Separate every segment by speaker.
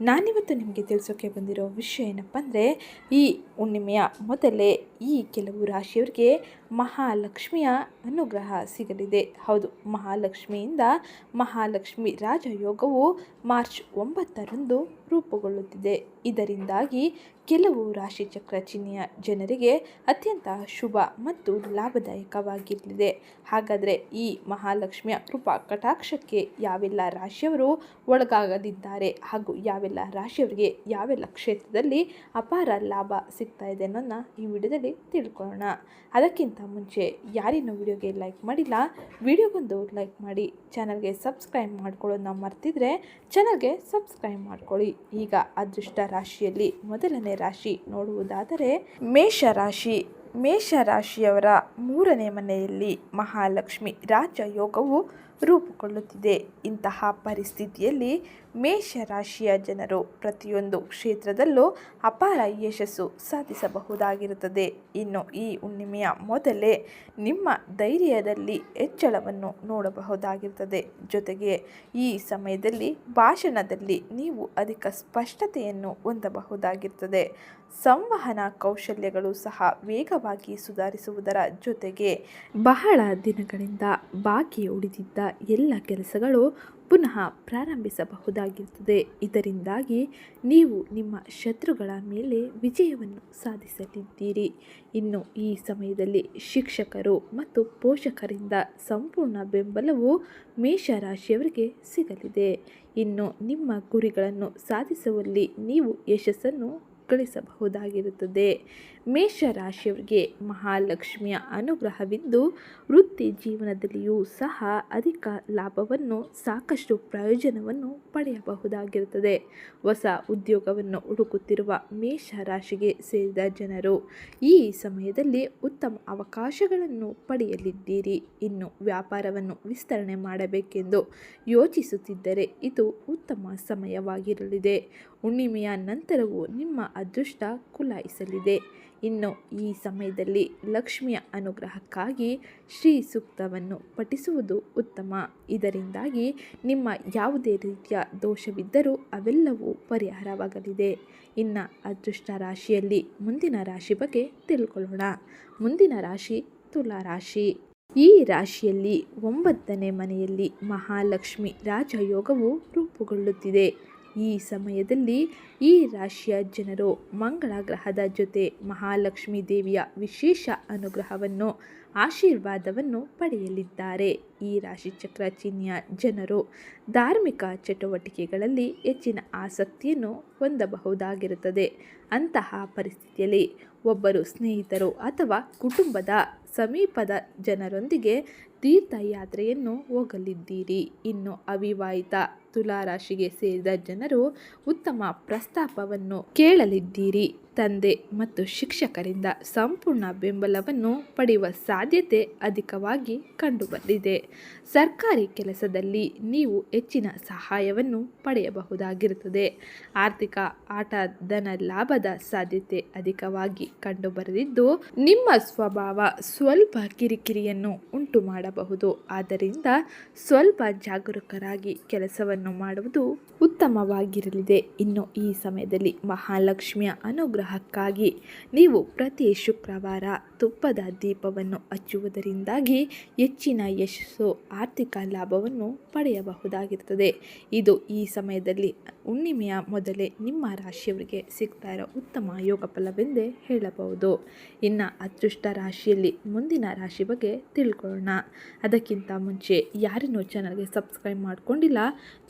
Speaker 1: ನಾನಿವತ್ತು ನಿಮಗೆ ತಿಳಿಸೋಕೆ ಬಂದಿರೋ ವಿಷಯ ಏನಪ್ಪ ಅಂದರೆ, ಈ ಹುಣ್ಣಿಮೆಯ ಮೊದಲೇ ಈ ಕೆಲವು ರಾಶಿಯವರಿಗೆ ಮಹಾಲಕ್ಷ್ಮಿಯ ಅನುಗ್ರಹ ಸಿಗಲಿದೆ. ಹೌದು, ಮಹಾಲಕ್ಷ್ಮಿಯಿಂದ ಮಹಾಲಕ್ಷ್ಮಿ ರಾಜಯೋಗವು ಮಾರ್ಚ್ ಒಂಬತ್ತರಂದು ರೂಪುಗೊಳ್ಳುತ್ತಿದೆ. ಇದರಿಂದಾಗಿ ಕೆಲವು ರಾಶಿಚಕ್ರ ಚಿಹ್ನೆಯ ಜನರಿಗೆ ಅತ್ಯಂತ ಶುಭ ಮತ್ತು ಲಾಭದಾಯಕವಾಗಿರಲಿದೆ. ಹಾಗಾದರೆ ಈ ಮಹಾಲಕ್ಷ್ಮಿಯ ಕೃಪಾ ಕಟಾಕ್ಷಕ್ಕೆ ಯಾವೆಲ್ಲ ರಾಶಿಯವರು ಒಳಗಾಗಲಿದ್ದಾರೆ ಹಾಗೂ ಯಾವೆಲ್ಲ ರಾಶಿಯವರಿಗೆ ಯಾವೆಲ್ಲ ಕ್ಷೇತ್ರದಲ್ಲಿ ಅಪಾರ ಲಾಭ ಸಿಗ್ತಾ ಇದೆ ಅನ್ನೋದನ್ನ ಈ ವಿಡಿಯೋದಲ್ಲಿ ತಿಳ್ಕೊಳ್ಳೋಣ. ಅದಕ್ಕಿಂತ ಮುಂಚೆ ಯಾರಿನ್ನೂ ವಿಡಿಯೋಗೆ ಲೈಕ್ ಮಾಡಿಲ್ಲ, ವಿಡಿಯೋಗೊಂದು ಲೈಕ್ ಮಾಡಿ, ಚಾನಲ್ಗೆ ಸಬ್ಸ್ಕ್ರೈಬ್ ಮಾಡ್ಕೊಳ್ಳೋದನ್ನ ಮರ್ತಿದ್ರೆ ಚಾನಲ್ಗೆ ಸಬ್ಸ್ಕ್ರೈಬ್ ಮಾಡ್ಕೊಳ್ಳಿ. ಈಗ ಅದೃಷ್ಟ ರಾಶಿಯಲ್ಲಿ ಮೊದಲನೇ ರಾಶಿ ನೋಡುವುದಾದರೆ ಮೇಷ ರಾಶಿ. ಮೇಷ ರಾಶಿಯವರ ಮೂರನೇ ಮನೆಯಲ್ಲಿ ಮಹಾಲಕ್ಷ್ಮಿ ರಾಜಯೋಗವು ರೂಪುಗೊಳ್ಳುತ್ತಿದೆ. ಇಂತಹ ಪರಿಸ್ಥಿತಿಯಲ್ಲಿ ಮೇಷರಾಶಿಯ ಜನರು ಪ್ರತಿಯೊಂದು ಕ್ಷೇತ್ರದಲ್ಲೂ ಅಪಾರ ಯಶಸ್ಸು ಸಾಧಿಸಬಹುದಾಗಿರುತ್ತದೆ. ಇನ್ನು ಈ ಹುಣ್ಣಿಮೆಯ ಮೊದಲೇ ನಿಮ್ಮ ಧೈರ್ಯದಲ್ಲಿ ಹೆಚ್ಚಳವನ್ನು ನೋಡಬಹುದಾಗಿರುತ್ತದೆ. ಜೊತೆಗೆ ಈ ಸಮಯದಲ್ಲಿ ಭಾಷಣದಲ್ಲಿ ನೀವು ಅಧಿಕ ಸ್ಪಷ್ಟತೆಯನ್ನು ಹೊಂದಬಹುದಾಗಿರುತ್ತದೆ. ಸಂವಹನ ಕೌಶಲ್ಯಗಳು ಸಹ ವೇಗವಾಗಿ ಸುಧಾರಿಸುವುದರ ಜೊತೆಗೆ ಬಹಳ ದಿನಗಳಿಂದ ಬಾಕಿ ಉಳಿದಿದ್ದ ಎಲ್ಲ ಕೆಲಸಗಳು ಪುನಃ ಪ್ರಾರಂಭಿಸಬಹುದಾಗಿರುತ್ತದೆ. ಇದರಿಂದಾಗಿ ನೀವು ನಿಮ್ಮ ಶತ್ರುಗಳ ಮೇಲೆ ವಿಜಯವನ್ನು ಸಾಧಿಸಲಿದ್ದೀರಿ. ಇನ್ನು ಈ ಸಮಯದಲ್ಲಿ ಶಿಕ್ಷಕರು ಮತ್ತು ಪೋಷಕರಿಂದ ಸಂಪೂರ್ಣ ಬೆಂಬಲವು ಮೇಷರಾಶಿಯವರಿಗೆ ಸಿಗಲಿದೆ. ಇನ್ನು ನಿಮ್ಮ ಗುರಿಗಳನ್ನು ಸಾಧಿಸುವಲ್ಲಿ ನೀವು ಯಶಸ್ಸನ್ನು ಗಳಿಸಬಹುದಾಗಿರುತ್ತದೆ ಮೇಷರಾಶಿಯವರಿಗೆ ಮಹಾಲಕ್ಷ್ಮಿಯ ಅನುಗ್ರಹವಿದ್ದು, ವೃತ್ತಿ ಜೀವನದಲ್ಲಿಯೂ ಸಹ ಅಧಿಕ ಲಾಭವನ್ನು, ಸಾಕಷ್ಟು ಪ್ರಯೋಜನವನ್ನು ಪಡೆಯಬಹುದಾಗಿರುತ್ತದೆ. ಹೊಸ ಉದ್ಯೋಗವನ್ನು ಹುಡುಕುತ್ತಿರುವ ಮೇಷರಾಶಿಗೆ ಸೇರಿದ ಜನರು, ಈ ಸಮಯದಲ್ಲಿ ಉತ್ತಮ ಅವಕಾಶಗಳನ್ನು ಪಡೆಯಲಿದ್ದೀರಿ. ಇನ್ನು ವ್ಯಾಪಾರವನ್ನು ವಿಸ್ತರಣೆ ಮಾಡಬೇಕೆಂದು ಯೋಚಿಸುತ್ತಿದ್ದರೆ ಇದು ಉತ್ತಮ ಸಮಯವಾಗಿರಲಿದೆ. ಹುಣ್ಣಿಮೆಯ ನಂತರವೂ ನಿಮ್ಮ ಅದೃಷ್ಟ ಕುಲಾಯಿಸಲಿದೆ. ಇನ್ನು ಈ ಸಮಯದಲ್ಲಿ ಲಕ್ಷ್ಮಿಯ ಅನುಗ್ರಹಕ್ಕಾಗಿ ಶ್ರೀ ಸೂಕ್ತವನ್ನು ಪಠಿಸುವುದು ಉತ್ತಮ. ಇದರಿಂದಾಗಿ ನಿಮ್ಮ ಯಾವುದೇ ರೀತಿಯ ದೋಷವಿದ್ದರೂ ಅವೆಲ್ಲವೂ ಪರಿಹಾರವಾಗಲಿದೆ. ಇನ್ನು ಅದೃಷ್ಟ ರಾಶಿಯಲ್ಲಿ ಮುಂದಿನ ರಾಶಿ ಬಗ್ಗೆ ತಿಳ್ಕೊಳ್ಳೋಣ. ಮುಂದಿನ ರಾಶಿ ತುಲಾ ರಾಶಿ. ಈ ರಾಶಿಯಲ್ಲಿ ಒಂಬತ್ತನೇ ಮನೆಯಲ್ಲಿ ಮಹಾಲಕ್ಷ್ಮಿ ರಾಜಯೋಗವು ರೂಪುಗೊಳ್ಳುತ್ತಿದೆ. ಈ ಸಮಯದಲ್ಲಿ ಈ ರಾಶಿಯ ಜನರು ಮಂಗಳ ಗ್ರಹದ ಜೊತೆ ಮಹಾಲಕ್ಷ್ಮೀ ದೇವಿಯ ವಿಶೇಷ ಅನುಗ್ರಹವನ್ನು, ಆಶೀರ್ವಾದವನ್ನು ಪಡೆಯಲಿದ್ದಾರೆ. ಈ ರಾಶಿಚಕ್ರ ಚಿಹ್ನೆಯ ಜನರು ಧಾರ್ಮಿಕ ಚಟುವಟಿಕೆಗಳಲ್ಲಿ ಹೆಚ್ಚಿನ ಆಸಕ್ತಿಯನ್ನು ಹೊಂದಬಹುದಾಗಿರುತ್ತದೆ. ಅಂತಹ ಪರಿಸ್ಥಿತಿಯಲ್ಲಿ ಒಬ್ಬರು ಸ್ನೇಹಿತರು ಅಥವಾ ಕುಟುಂಬದ ಸಮೀಪದ ಜನರೊಂದಿಗೆ ತೀರ್ಥಯಾತ್ರೆಯನ್ನು ಹೋಗಲಿದ್ದೀರಿ. ಇನ್ನು ಅವಿವಾಹಿತ ತುಲಾರಾಶಿಗೆ ಸೇರಿದ ಜನರು ಉತ್ತಮ ಪ್ರಸ್ತಾಪವನ್ನು ಕೇಳಲಿದ್ದೀರಿ. ತಂದೆ ಮತ್ತು ಶಿಕ್ಷಕರಿಂದ ಸಂಪೂರ್ಣ ಬೆಂಬಲವನ್ನು ಪಡೆಯುವ ಸಾಧ್ಯತೆ ಅಧಿಕವಾಗಿ ಕಂಡುಬಂದಿದೆ. ಸರ್ಕಾರಿ ಕೆಲಸದಲ್ಲಿ ನೀವು ಹೆಚ್ಚಿನ ಸಹಾಯವನ್ನು ಪಡೆಯಬಹುದಾಗಿರುತ್ತದೆ. ಆರ್ಥಿಕ ಆಟ, ಧನ ಲಾಭದ ಸಾಧ್ಯತೆ ಅಧಿಕವಾಗಿ ಕಂಡುಬರಲಿದ್ದು ನಿಮ್ಮ ಸ್ವಭಾವ ಸ್ವಲ್ಪ ಕಿರಿಕಿರಿಯನ್ನು ಉಂಟು ಮಾಡಬಹುದು ಆದ್ದರಿಂದ ಸ್ವಲ್ಪ ಜಾಗರೂಕರಾಗಿ ಕೆಲಸವನ್ನು ಮಾಡುವುದು ಉತ್ತಮವಾಗಿರಲಿದೆ. ಇನ್ನು ಈ ಸಮಯದಲ್ಲಿ ಮಹಾಲಕ್ಷ್ಮಿಯ ಅನುಗ್ರಹಕ್ಕಾಗಿ ನೀವು ಪ್ರತಿ ಶುಕ್ರವಾರ ತುಪ್ಪದ ದೀಪವನ್ನು ಹಚ್ಚುವುದರಿಂದಾಗಿ ಹೆಚ್ಚಿನ ಯಶಸ್ಸು, ಆರ್ಥಿಕ ಲಾಭವನ್ನು ಪಡೆಯಬಹುದಾಗಿರುತ್ತದೆ. ಇದು ಈ ಸಮಯದಲ್ಲಿ ಹುಣ್ಣಿಮೆಯ ಮೊದಲೇ ನಿಮ್ಮ ರಾಶಿಯವರಿಗೆ ಸಿಗ್ತಾ ಇರೋ ಉತ್ತಮ ಯೋಗ ಫಲವೆಂದೇ ಹೇಳಬಹುದು. ಇನ್ನು ಅದೃಷ್ಟ ರಾಶಿಯಲ್ಲಿ ಮುಂದಿನ ರಾಶಿ ಬಗ್ಗೆ ತಿಳ್ಕೊಳ್ಳೋಣ. ಅದಕ್ಕಿಂತ ಮುಂಚೆ ಯಾರನ್ನೂ ಚಾನಲ್ಗೆ ಸಬ್ಸ್ಕ್ರೈಬ್ ಮಾಡ್ಕೊಂಡಿಲ್ಲ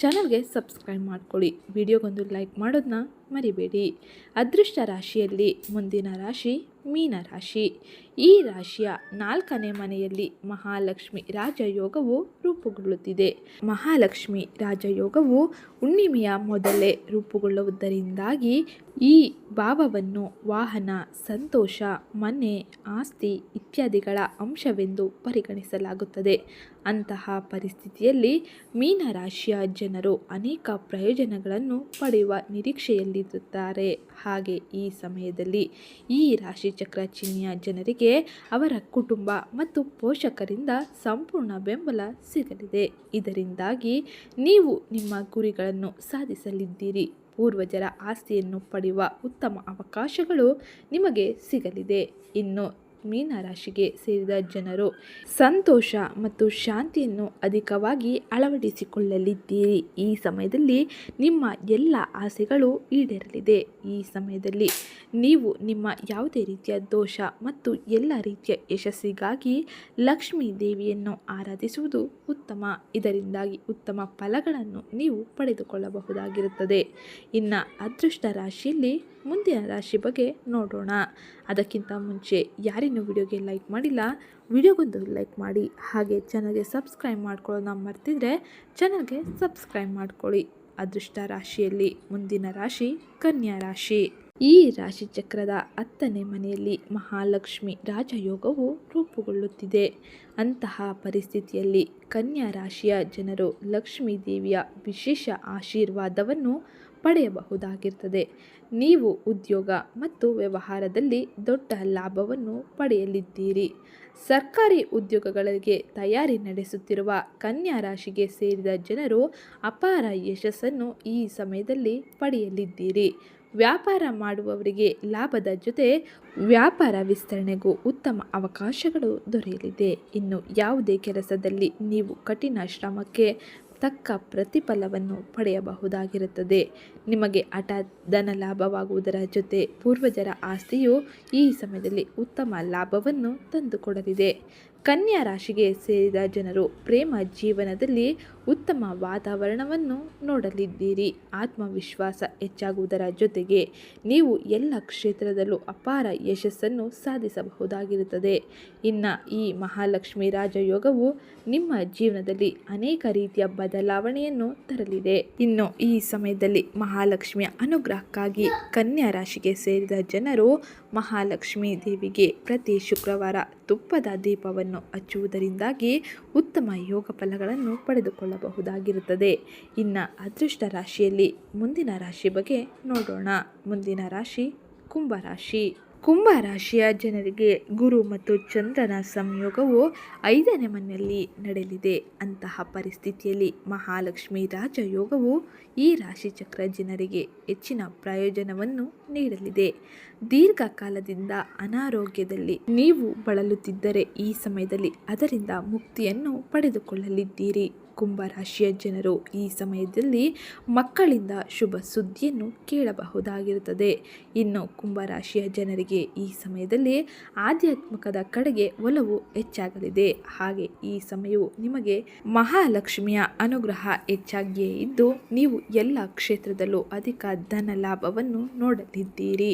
Speaker 1: ಚಾನಲ್ಗೆ ಸಬ್ಸ್ಕ್ರೈಬ್ ಮಾಡ್ಕೊಳ್ಳಿ. ವಿಡಿಯೋಗೊಂದು ಲೈಕ್ ಮಾಡೋದನ್ನ ಮರಿಬೇಡಿ. ಅದೃಷ್ಟ ರಾಶಿಯಲ್ಲಿ ಮುಂದಿನ ರಾಶಿ ಮೀನ ರಾಶಿ. ಈ ರಾಶಿಯ ನಾಲ್ಕನೇ ಮನೆಯಲ್ಲಿ ಮಹಾಲಕ್ಷ್ಮಿ ರಾಜಯೋಗವು ರೂಪುಗೊಳ್ಳುತ್ತಿದೆ. ಮಹಾಲಕ್ಷ್ಮಿ ರಾಜಯೋಗವು ಹುಣ್ಣಿಮೆಯ ಮೊದಲೇ ರೂಪುಗೊಳ್ಳುವುದರಿಂದಾಗಿ ಈ ಭಾವವನ್ನು ವಾಹನ, ಸಂತೋಷ, ಮನೆ, ಆಸ್ತಿ ಇತ್ಯಾದಿಗಳ ಅಂಶವೆಂದು ಪರಿಗಣಿಸಲಾಗುತ್ತದೆ. ಅಂತಹ ಪರಿಸ್ಥಿತಿಯಲ್ಲಿ ಮೀನರಾಶಿಯ ಜನರು ಅನೇಕ ಪ್ರಯೋಜನಗಳನ್ನು ಪಡೆಯುವ ನಿರೀಕ್ಷೆಯಲ್ಲಿ ನೀಡುತ್ತಾರೆ ಹಾಗೆ ಈ ಸಮಯದಲ್ಲಿ ಈ ರಾಶಿಚಕ್ರ ಚಿಹ್ನೆಯ ಜನರಿಗೆ ಅವರ ಕುಟುಂಬ ಮತ್ತು ಪೋಷಕರಿಂದ ಸಂಪೂರ್ಣ ಬೆಂಬಲ ಸಿಗಲಿದೆ. ಇದರಿಂದಾಗಿ ನೀವು ನಿಮ್ಮ ಗುರಿಗಳನ್ನು ಸಾಧಿಸಲಿದ್ದೀರಿ. ಪೂರ್ವಜರ ಆಸ್ತಿಯನ್ನು ಪಡೆಯುವ ಉತ್ತಮ ಅವಕಾಶಗಳು ನಿಮಗೆ ಸಿಗಲಿದೆ. ಇನ್ನು ಮೀನರಾಶಿಗೆ ಸೇರಿದ ಜನರು ಸಂತೋಷ ಮತ್ತು ಶಾಂತಿಯನ್ನು ಅಧಿಕವಾಗಿ ಅಳವಡಿಸಿಕೊಳ್ಳಲಿದ್ದೀರಿ. ಈ ಸಮಯದಲ್ಲಿ ನಿಮ್ಮ ಎಲ್ಲ ಆಸೆಗಳು ಈಡೇರಲಿದೆ. ಈ ಸಮಯದಲ್ಲಿ ನೀವು ನಿಮ್ಮ ಯಾವುದೇ ರೀತಿಯ ದೋಷ ಮತ್ತು ಎಲ್ಲ ರೀತಿಯ ಯಶಸ್ಸಿಗಾಗಿ ಲಕ್ಷ್ಮೀ ದೇವಿಯನ್ನು ಆರಾಧಿಸುವುದು ಉತ್ತಮ. ಇದರಿಂದಾಗಿ ಉತ್ತಮ ಫಲಗಳನ್ನು ನೀವು ಪಡೆದುಕೊಳ್ಳಬಹುದಾಗಿರುತ್ತದೆ. ಇನ್ನು ಅದೃಷ್ಟ ರಾಶಿಯಲ್ಲಿ ಮುಂದಿನ ರಾಶಿ ಬಗ್ಗೆ ನೋಡೋಣ. ಅದಕ್ಕಿಂತ ಮುಂಚೆ ಯಾರಿನ್ನೂ ವಿಡಿಯೋಗೆ ಲೈಕ್ ಮಾಡಿಲ್ಲ, ವಿಡಿಯೋಗೊಂದು ಲೈಕ್ ಮಾಡಿ. ಹಾಗೆ ಚಾನಲ್ಗೆ ಸಬ್ಸ್ಕ್ರೈಬ್ ಮಾಡ್ಕೊಳ್ಳೋಣ ಮರ್ತಿದ್ರೆ ಚಾನಲ್ಗೆ ಸಬ್ಸ್ಕ್ರೈಬ್ ಮಾಡ್ಕೊಳ್ಳಿ. ಅದೃಷ್ಟ ರಾಶಿಯಲ್ಲಿ ಮುಂದಿನ ರಾಶಿ ಕನ್ಯಾ ರಾಶಿ. ಈ ರಾಶಿ ಚಕ್ರದ ಹತ್ತನೇ ಮನೆಯಲ್ಲಿ ಮಹಾಲಕ್ಷ್ಮಿ ರಾಜಯೋಗವು ರೂಪುಗೊಳ್ಳುತ್ತಿದೆ. ಅಂತಹ ಪರಿಸ್ಥಿತಿಯಲ್ಲಿ ಕನ್ಯಾ ರಾಶಿಯ ಜನರು ಲಕ್ಷ್ಮೀ ದೇವಿಯ ವಿಶೇಷ ಆಶೀರ್ವಾದವನ್ನು ಪಡೆಯಬಹುದಾಗಿರ್ತದೆ ನೀವು ಉದ್ಯೋಗ ಮತ್ತು ವ್ಯವಹಾರದಲ್ಲಿ ದೊಡ್ಡ ಲಾಭವನ್ನು ಪಡೆಯಲಿದ್ದೀರಿ. ಸರ್ಕಾರಿ ಉದ್ಯೋಗಗಳಿಗೆ ತಯಾರಿ ನಡೆಸುತ್ತಿರುವ ಕನ್ಯಾ ರಾಶಿಗೆ ಸೇರಿದ ಜನರು ಅಪಾರ ಯಶಸ್ಸನ್ನು ಈ ಸಮಯದಲ್ಲಿ ಪಡೆಯಲಿದ್ದೀರಿ. ವ್ಯಾಪಾರ ಮಾಡುವವರಿಗೆ ಲಾಭದ ಜೊತೆ ವ್ಯಾಪಾರ ವಿಸ್ತರಣೆಗೂ ಉತ್ತಮ ಅವಕಾಶಗಳು ದೊರೆಯಲಿದೆ. ಇನ್ನು ಯಾವುದೇ ಕೆಲಸದಲ್ಲಿ ನೀವು ಕಠಿಣ ಶ್ರಮಕ್ಕೆ ತಕ್ಕ ಪ್ರತಿಫಲವನ್ನು ಪಡೆಯಬಹುದಾಗಿರುತ್ತದೆ. ನಿಮಗೆ ಹಠಾತ್ ಧನ ಲಾಭವಾಗುವುದರ ಜೊತೆ ಪೂರ್ವಜರ ಆಸ್ತಿಯು ಈ ಸಮಯದಲ್ಲಿ ಉತ್ತಮ ಲಾಭವನ್ನು ತಂದುಕೊಡಲಿದೆ. ಕನ್ಯಾ ರಾಶಿಗೆ ಸೇರಿದ ಜನರು ಪ್ರೇಮ ಜೀವನದಲ್ಲಿ ಉತ್ತಮ ವಾತಾವರಣವನ್ನು ನೋಡಲಿದ್ದೀರಿ. ಆತ್ಮವಿಶ್ವಾಸ ಹೆಚ್ಚಾಗುವುದರ ಜೊತೆಗೆ ನೀವು ಎಲ್ಲ ಕ್ಷೇತ್ರದಲ್ಲೂ ಅಪಾರ ಯಶಸ್ಸನ್ನು ಸಾಧಿಸಬಹುದಾಗಿರುತ್ತದೆ. ಇನ್ನು ಈ ಮಹಾಲಕ್ಷ್ಮಿ ರಾಜಯೋಗವು ನಿಮ್ಮ ಜೀವನದಲ್ಲಿ ಅನೇಕ ರೀತಿಯ ಬದಲಾವಣೆಯನ್ನು ತರಲಿದೆ. ಇನ್ನು ಈ ಸಮಯದಲ್ಲಿ ಮಹಾಲಕ್ಷ್ಮಿಯ ಅನುಗ್ರಹಕ್ಕಾಗಿ ಕನ್ಯಾ ರಾಶಿಗೆ ಸೇರಿದ ಜನರು ಮಹಾಲಕ್ಷ್ಮಿ ದೇವಿಗೆ ಪ್ರತಿ ಶುಕ್ರವಾರ ತುಪ್ಪದ ದೀಪವನ್ನು ಹಚ್ಚುವುದರಿಂದಾಗಿ ಉತ್ತಮ ಯೋಗ ಫಲಗಳನ್ನು ಪಡೆದುಕೊಳ್ಳಬಹುದಾಗಿರುತ್ತದೆ. ಇನ್ನು ಅದೃಷ್ಟ ರಾಶಿಯಲ್ಲಿ ಮುಂದಿನ ರಾಶಿ ಬಗ್ಗೆ ನೋಡೋಣ. ಮುಂದಿನ ರಾಶಿ ಕುಂಭರಾಶಿ ಕುಂಭ ರಾಶಿಯ ಜನರಿಗೆ ಗುರು ಮತ್ತು ಚಂದ್ರನ ಸಂಯೋಗವು ಐದನೇ ಮನೆಯಲ್ಲಿ ನಡೆಯಲಿದೆ. ಅಂತಹ ಪರಿಸ್ಥಿತಿಯಲ್ಲಿ ಮಹಾಲಕ್ಷ್ಮಿ ರಾಜಯೋಗವು ಈ ರಾಶಿಚಕ್ರ ಜನರಿಗೆ ಹೆಚ್ಚಿನ ಪ್ರಯೋಜನವನ್ನು ನೀಡಲಿದೆ. ದೀರ್ಘಕಾಲದಿಂದ ಅನಾರೋಗ್ಯದಲ್ಲಿ ನೀವು ಬಳಲುತ್ತಿದ್ದರೆ ಈ ಸಮಯದಲ್ಲಿ ಅದರಿಂದ ಮುಕ್ತಿಯನ್ನು ಪಡೆದುಕೊಳ್ಳಲಿದ್ದೀರಿ. ಕುಂಭರಾಶಿಯ ಜನರು ಈ ಸಮಯದಲ್ಲಿ ಮಕ್ಕಳಿಂದ ಶುಭ ಸುದ್ದಿಯನ್ನು ಕೇಳಬಹುದಾಗಿರುತ್ತದೆ. ಇನ್ನು ಕುಂಭರಾಶಿಯ ಜನರಿಗೆ ಈ ಸಮಯದಲ್ಲಿ ಆಧ್ಯಾತ್ಮಿಕದ ಕಡೆಗೆ ಒಲವು ಹೆಚ್ಚಾಗಲಿದೆ. ಹಾಗೆ ಈ ಸಮಯವು ನಿಮಗೆ ಮಹಾಲಕ್ಷ್ಮಿಯ ಅನುಗ್ರಹ ಹೆಚ್ಚಾಗಿಯೇ ಇದ್ದು, ನೀವು ಎಲ್ಲ ಕ್ಷೇತ್ರದಲ್ಲೂ ಅಧಿಕ ಧನ ಲಾಭವನ್ನು ನೋಡಲಿದ್ದೀರಿ.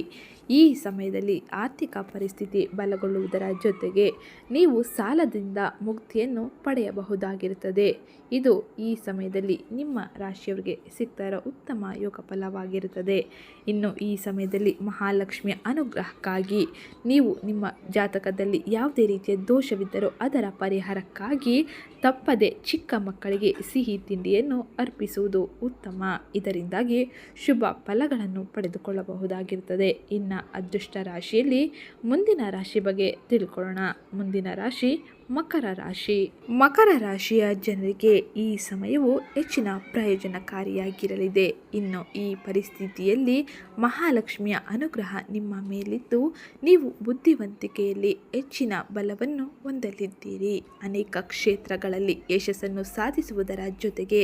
Speaker 1: ಈ ಸಮಯದಲ್ಲಿ ಆರ್ಥಿಕ ಪರಿಸ್ಥಿತಿ ಬಲಗೊಳ್ಳುವುದರ ಜೊತೆಗೆ ನೀವು ಸಾಲದಿಂದ ಮುಕ್ತಿಯನ್ನು ಪಡೆಯಬಹುದಾಗಿರುತ್ತದೆ. ಇದು ಈ ಸಮಯದಲ್ಲಿ ನಿಮ್ಮ ರಾಶಿಯವರಿಗೆ ಸಿಗ್ತಾ ಇರೋ ಉತ್ತಮ ಯೋಗ ಫಲವಾಗಿರುತ್ತದೆ. ಇನ್ನು ಈ ಸಮಯದಲ್ಲಿ ಮಹಾಲಕ್ಷ್ಮಿಯ ಅನುಗ್ರಹಕ್ಕಾಗಿ ನೀವು ನಿಮ್ಮ ಜಾತಕದಲ್ಲಿ ಯಾವುದೇ ರೀತಿಯ ದೋಷವಿದ್ದರೂ ಅದರ ಪರಿಹಾರಕ್ಕಾಗಿ ತಪ್ಪದೆ ಚಿಕ್ಕ ಮಕ್ಕಳಿಗೆ ಸಿಹಿ ತಿಂಡಿಯನ್ನು ಅರ್ಪಿಸುವುದು ಉತ್ತಮ. ಇದರಿಂದಾಗಿ ಶುಭ ಫಲಗಳನ್ನು ಪಡೆದುಕೊಳ್ಳಬಹುದಾಗಿರುತ್ತದೆ. ಇನ್ನು ಅದೃಷ್ಟ ರಾಶಿಯಲ್ಲಿ ಮುಂದಿನ ರಾಶಿ ಬಗ್ಗೆ ತಿಳ್ಕೊಳ್ಳೋಣ. ಮುಂದಿನ ರಾಶಿ ಮಕರ ರಾಶಿ. ಮಕರ ರಾಶಿಯ ಜನರಿಗೆ ಈ ಸಮಯವು ಹೆಚ್ಚಿನ ಪ್ರಯೋಜನಕಾರಿಯಾಗಿರಲಿದೆ. ಇನ್ನು ಈ ಪರಿಸ್ಥಿತಿಯಲ್ಲಿ ಮಹಾಲಕ್ಷ್ಮಿಯ ಅನುಗ್ರಹ ನಿಮ್ಮ ಮೇಲಿದ್ದು, ನೀವು ಬುದ್ಧಿವಂತಿಕೆಯಲ್ಲಿ ಹೆಚ್ಚಿನ ಬಲವನ್ನು ಹೊಂದಲಿದ್ದೀರಿ. ಅನೇಕ ಕ್ಷೇತ್ರಗಳಲ್ಲಿ ಯಶಸ್ಸನ್ನು ಸಾಧಿಸುವುದರ ಜೊತೆಗೆ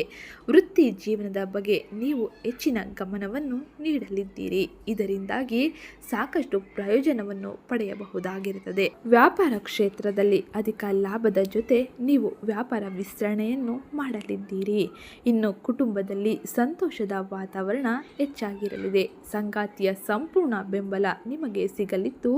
Speaker 1: ವೃತ್ತಿ ಜೀವನದ ಬಗ್ಗೆ ನೀವು ಹೆಚ್ಚಿನ ಗಮನವನ್ನು ನೀಡಲಿದ್ದೀರಿ. ಇದರಿಂದಾಗಿ ಸಾಕಷ್ಟು ಪ್ರಯೋಜನವನ್ನು ಪಡೆಯಬಹುದಾಗಿರುತ್ತದೆ. ವ್ಯಾಪಾರ ಕ್ಷೇತ್ರದಲ್ಲಿ ಅಧಿಕ ಲಾಭದ ಜೊತೆ ನೀವು ವ್ಯಾಪಾರ ವಿಸ್ತರಣೆಯನ್ನು ಮಾಡಲಿದ್ದೀರಿ. ಇನ್ನು ಕುಟುಂಬದಲ್ಲಿ ಸಂತೋಷದ ವಾತಾವರಣ ಹೆಚ್ಚಾಗಿರಲಿದೆ. ಸಂಗಾತಿಯ ಸಂಪೂರ್ಣ ಬೆಂಬಲ ನಿಮಗೆ ಸಿಗಲಿದ್ದು,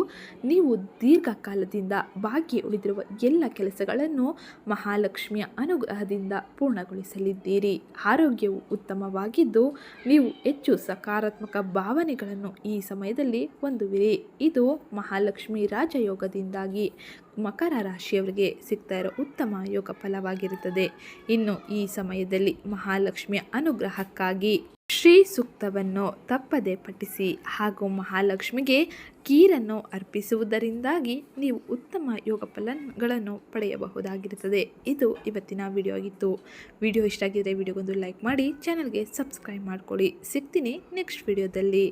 Speaker 1: ನೀವು ದೀರ್ಘಕಾಲದಿಂದ ಬಾಕಿ ಉಳಿದಿರುವ ಎಲ್ಲ ಕೆಲಸಗಳನ್ನು ಮಹಾಲಕ್ಷ್ಮಿಯ ಅನುಗ್ರಹದಿಂದ ಪೂರ್ಣಗೊಳಿಸಲಿದ್ದೀರಿ. ಆರೋಗ್ಯವು ಉತ್ತಮವಾಗಿದ್ದು, ನೀವು ಹೆಚ್ಚು ಸಕಾರಾತ್ಮಕ ಭಾವನೆಗಳನ್ನು ಈ ಸಮಯದಲ್ಲಿ ಹೊಂದುವಿರಿ. ಇದು ಮಹಾಲಕ್ಷ್ಮಿ ರಾಜಯೋಗದಿಂದಾಗಿ ಮಕರ ರಾಶಿಯವರಿಗೆ ಸಿಗ್ತಾ ಇರೋ ಉತ್ತಮ ಯೋಗ ಫಲವಾಗಿರುತ್ತದೆ. ಇನ್ನು ಈ ಸಮಯದಲ್ಲಿ ಮಹಾಲಕ್ಷ್ಮಿಯ ಅನುಗ್ರಹಕ್ಕಾಗಿ ಶ್ರೀ ಸೂಕ್ತವನ್ನು ತಪ್ಪದೆ ಪಠಿಸಿ ಹಾಗೂ ಮಹಾಲಕ್ಷ್ಮಿಗೆ ಕೀರನ್ನು ಅರ್ಪಿಸುವುದರಿಂದಾಗಿ ನೀವು ಉತ್ತಮ ಯೋಗ ಫಲಗಳನ್ನು ಪಡೆಯಬಹುದಾಗಿರುತ್ತದೆ. ಇದು ಇವತ್ತಿನ ವಿಡಿಯೋ ಆಗಿತ್ತು. ವಿಡಿಯೋ ಇಷ್ಟ ಆಗಿದ್ದರೆ ವಿಡಿಯೋಗೊಂದು ಲೈಕ್ ಮಾಡಿ ಚಾನಲ್ಗೆ ಸಬ್ಸ್ಕ್ರೈಬ್ ಮಾಡ್ಕೊಳ್ಳಿ ಸಿಗ್ತೀನಿ ನೆಕ್ಸ್ಟ್ ವಿಡಿಯೋದಲ್ಲಿ